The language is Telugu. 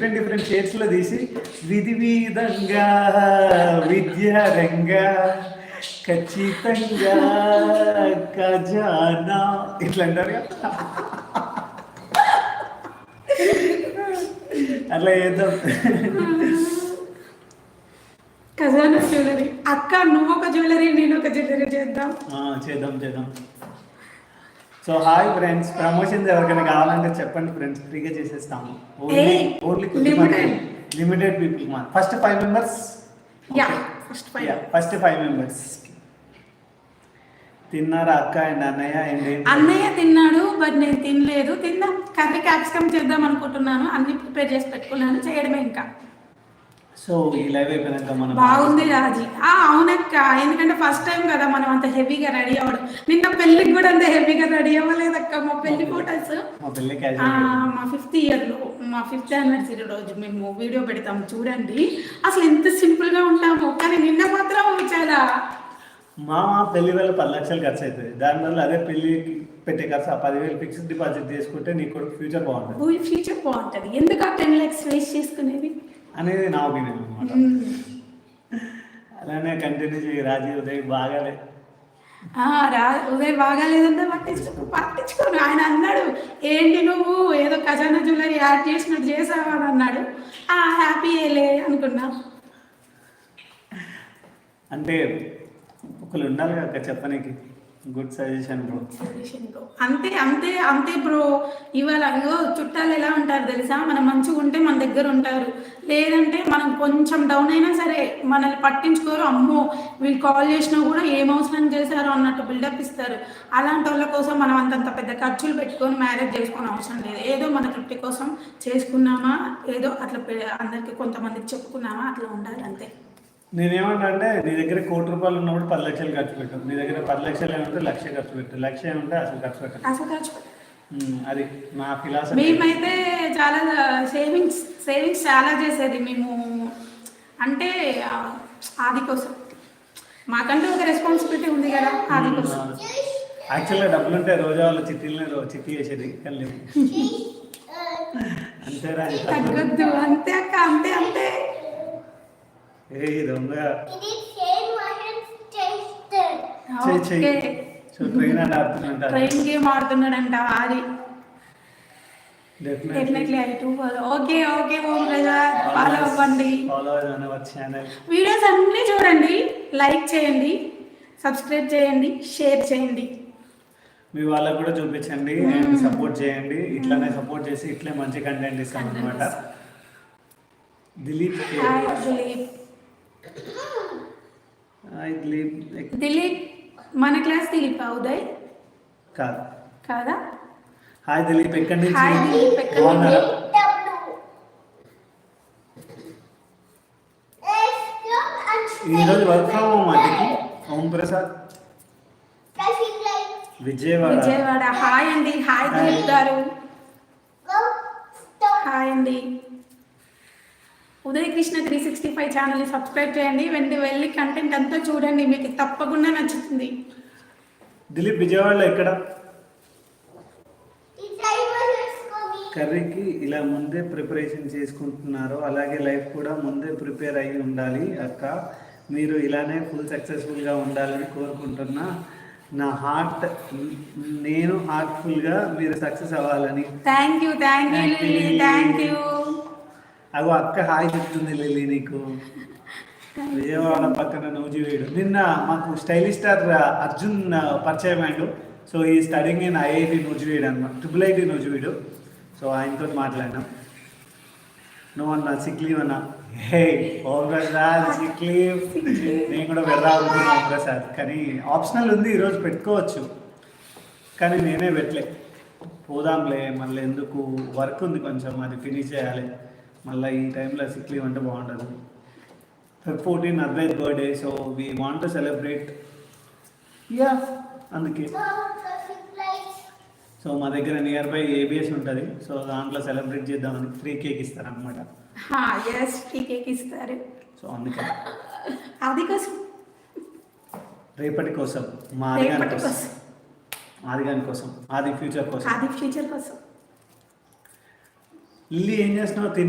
డిఫరెంట్ డిఫరెంట్ షేడ్స్లో తీసి విధి విధంగా విద్యారంగా ఖచ్చితంగా ఖజానా. ఇట్లా అంటారు కదా. అట్లా చేద్దాం. ఖజానా జ్యువెలరీ అక్క నువ్వు ఒక జ్యువెలరీ నేను ఒక జ్యువెలరీ చేద్దాం. ఆ, చేద్దాం చేద్దాం. సో హాయ్ ఫ్రెండ్స్ ప్రమోషన్స్ ఎవరికైనా కావాలంటే చెప్పండి ఫ్రెండ్స్ ఫ్రీగా చేసేస్తాము. Only only. లిమిటెడ్ పీపుల్ మా first five members first five first five members తిన్నారా అక్క అండ్ అన్నయ్య? అండ్ అన్నయ్య తిన్నాడు బట్ నేను తినలేదు. తిందాం. కర్రీ క్యాప్సికమ్ చేద్దాం అనుకుంటున్నాను. అన్ని ప్రిపేర్ చేసి పెట్టుకున్నాను. చేయడమే ఇంకా. సో ఈ లైవ్ అయిపోయినాక మనం బాగుంది రాజీ. ఆ అవునక్క. ఎందుకంటే ఫస్ట్ టైం కదా మనం అంత హెవీగా రెడీ అవ్వడం. నిన్న పెళ్ళికి కూడా అంత హెవీగా రెడీ అవ్వలేదక్క మా పెళ్ళి ఫోటోస్ మా పెళ్ళి ఆ, క్యాజువల్ మా ఫిఫ్త్ ఫిఫ్త్ యానివర్సరీ రోజు మేము వీడియో పెడతాం చూడండి. అసలు ఎంత సింపుల్గా ఉంటాము. కానీ నిన్న మాత్రం చాలా. మా పెళ్ళి వల్ల పది లక్షలు ఖర్చు అవుతుంది దానివల్ల అదే పెళ్ళికి పెట్టే ఖర్చు ఆ పదివేలు ఫిక్స్డ్ డిపాజిట్ చేసుకుంటే నీకు ఫ్యూచర్ బాగుంటుంది. ఫ్యూచర్ బాగుంటుంది. ఎందుకు ఆ టెన్ ల్యాక్స్ వేస్ట్ చేసుకునేది? అనేది నా ఒపీనియన్ అనమాట. అలానే కంటిన్యూ చేయి రాజీ ఉదయ్ బాగాలే. రా ఉదయం బాగాలేదంటే పట్టించుకో పట్టించుకోను. ఆయన అన్నాడు ఏంటి నువ్వు? ఏదో ఖజానా జ్యువెలరీ యాడ్ చేసినట్టు చేసావా? అని అన్నాడు. ఆ హ్యాపీ లే అనుకున్నా. అంటే ఒకళ్ళు ఉండాలి కదా చెప్పనీకి. గుడ్ సజెషన్ బ్రో అంతే అంతే అంతే బ్రో ఇవాళ చుట్టాలు ఎలా ఉంటారు తెలుసా? మనం మంచిగా ఉంటే మన దగ్గర ఉంటారు. లేదంటే మనం కొంచెం డౌన్ అయినా సరే మనల్ని పట్టించుకోరు. అమ్మో వీళ్ళు కాల్ చేసినా కూడా ఏం అవసరం చేశారో అన్నట్టు బిల్డప్ ఇస్తారు. అలాంటి వాళ్ళ కోసం మనం అంతంత పెద్ద ఖర్చులు పెట్టుకొని మ్యారేజ్ చేసుకోని అవసరం లేదు. ఏదో మన తృప్తి కోసం చేసుకున్నామా? ఏదో అట్లా పె- అందరికి కొంతమందికి చెప్పుకున్నామా? అట్లా ఉండాలి అంతే. నేనేమన్నా అంటే నీ దగ్గర కోటి రూపాయలు ఉన్నప్పుడు పది లక్షలు ఖర్చు పెట్టు. నీ దగ్గర పది లక్షలు ఏమంటే లక్ష ఖర్చు పెట్టు. లక్ష ఏమంటే అసలు ఖర్చు పెట్టు అసలు ఖర్చు పెట్ట- అది నా ఫిలాసఫీ మేమైతే చాలా సేవింగ్స్ సేవింగ్స్ చాలా చేసేది మేము. అంటే ఆది కోసం. మాకంటూ ఒక రెస్పాన్సిబిలిటీ ఉంది కదా ఆది కోసం. యాక్చువల్గా డబ్బులు ఉంటే రోజా వాళ్ళ చిట్టీలనే చిట్టి చేసేది. కానీ లేవు. అంతే రాజు తగ్గొద్దు. అంతే అక్క అంతే అంతే. ఏ దొంగ? చెయ్యి చెయ్యి so train game ఆడుతున్నాడంట Aadi. Definitely definitely I too okay okay Om Prasad follow అవ్వండి. Follow on our channel videos అన్నీ చూడండి. లైక్ చేయండి. సబ్స్క్రైబ్ చేయండి. షేర్ చేయండి. మీ వాళ్ళకు కూడా చూపించండి. అండ్ సపోర్ట్ చేయండి. ఇట్లానే సపోర్ట్ చేసి ఇట్లే మంచి కంటెంట్ ఇస్తాం అనమాట దిలీప్ దిలీప్ దిలీప్ మన క్లాస్ దిలీప్ ఉదయ్? కాదు. కాదా? హాయ్ దిలీప్ ఎక్కడి నుంచి? హాయ్ దిలీప్ ఎక్కడి ఈరోజు వర్క్ ఫ్రమ్ హోమ్ అండి ఓం ప్రసాద్. విజయవాడ. విజయవాడ. హాయ్ అండి. హాయ్ దిలీప్ గారు. హాయ్ అండి. Uday Krishna three sixty five ఛానల్ని సబ్స్క్రైబ్ చేయండి. వెండి వెళ్ళి కంటెంట్ అంతా చూడండి. మీకు తప్పకుండా నచ్చుతుంది. దిలీప్ విజయవాడలో ఎక్కడ? కర్రీకి ఇలా ముందే ప్రిపరేషన్ చేసుకుంటున్నారు అలాగే లైఫ్ కూడా ముందే ప్రిపేర్ అయి ఉండాలి అక్క. మీరు ఇలానే ఫుల్ సక్సెస్ఫుల్గా ఉండాలని కోరుకుంటున్నా. నా హార్ట్ నేను హార్ట్ఫుల్గా మీరు సక్సెస్ అవ్వాలని. Thank you thank you. Thank you అగో అక్క హాయ్ చెప్తుంది లిల్లీ నీకు. విజయవాడ పక్కన నూజివీడు నిన్న మాకు స్టైలిష్ స్టార్ అర్జున్ పరిచయం అయ్యాడు. సో ఈ స్టడింగ్ ఇన్ ఐఐటి నూజివీడు అనమాట ట్రిపుల్ ఐటి నూజివీడు సో ఆయనతో మాట్లాడినాం. నువ్వు అన్న సిక్ లీవ్ అన్న. Hey Om Prasad sick leave. నేను కూడా ఓం ప్రసాద్ కానీ ఆప్షనల్ ఉంది ఈరోజు పెట్టుకోవచ్చు. కానీ నేనే పెట్టలే. పోదాంలే మళ్ళీ ఎందుకు? వర్క్ ఉంది కొంచెం అది ఫినిష్ చేయాలి. మళ్ళీ ఈ టైంలో సిక్ లీవ్ అంటే బాగుంటుంది fourteen Advait birthday so we want to celebrate yeah అందుకే. సో మా దగ్గర నియర్ బై ఏబిఎస్ ఉంటుంది. సో దాంట్లో సెలబ్రేట్ చేద్దామని ఫ్రీ కేక్ ఇస్తారనమాట ఎస్ టీ కేక్ ఇస్తారు. సో అందుకే. అది కోసం. రేపటి కోసం మా ఆదిగాని కోసం. ఆదిగాని కోసం ఆది ఫ్యూచర్ కోసం. అది ఫ్యూచర్ కోసం. లిల్లీ ఏం చేస్తున్నావు? తిని